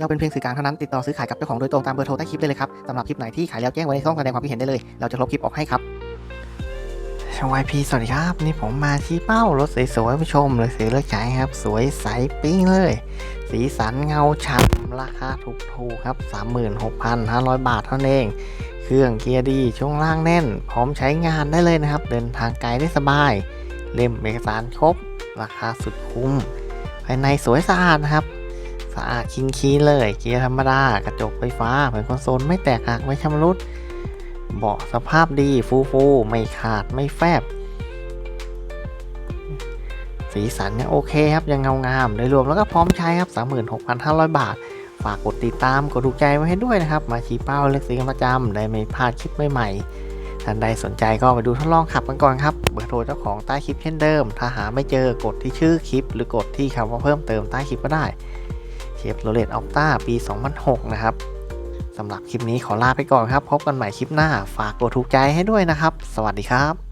เราเป็นเพียงสื่อกลางเท่านั้นติดต่อซื้อขายกับเจ้าของโดยตรงตามเบอร์โทรใต้คลิปได้เลยครับสำหรับคลิปไหนที่ขายแล้วแจ้งไว้ในช่องแสดงความคิดเห็นได้เลย เราจะลบคลิปออกให้ครับชวายพีสวัสดีครับนี่ผมมาชี้เป้ารถสวยๆผู้ชมเลยสีเลือกใช้ครับ สวยใสปิ้งเลย สีสันเงาฉ่ำราคาถูกๆครับ 36,500 บาทเท่านั้นเอง เครื่องเกียร์ดีช่วงล่างแน่น พร้อมใช้งานได้เลยนะครับ เดินทางไกลได้สบาย เล่มเอกสารครบ ราคาสุดคุ้มภายในสวยสะอาดนะครับะอาดคินคีเลย เกียร์ธรรมดา กระจกไฟฟ้าเหมือนคอนโซลไม่แตกหักไม่ชำรุด เบาะสภาพดีฟูฟูไม่ขาดไม่แฟบ สีสันยังโอเคครับ ยังเงางามโดยรวมแล้วก็พร้อมใช้ครับ 36,500 บาท ฝากกดติดตามกดถูกใจไว้ให้ด้วยนะครับ มาชี้เป้าเลือกซื้อกันประจำได้ไม่พลาดคลิปใหม่ๆท่านใดสนใจก็ไปดูทดลองขับกันก่อนครับเบอร์โทรเจ้าของใต้คลิปเช่นเดิม ถ้าหาไม่เจอกดที่ชื่อคลิป หรือกดที่คำว่าเพิ่มเติมใต้คลิปก็ได้ เชฟโรเลตออฟต้าปี 2006 นะครับสำหรับคลิปนี้ขอลาไปก่อนครับ พบกันใหม่คลิปหน้า ฝากกดถูกใจให้ด้วยนะครับ สวัสดีครับ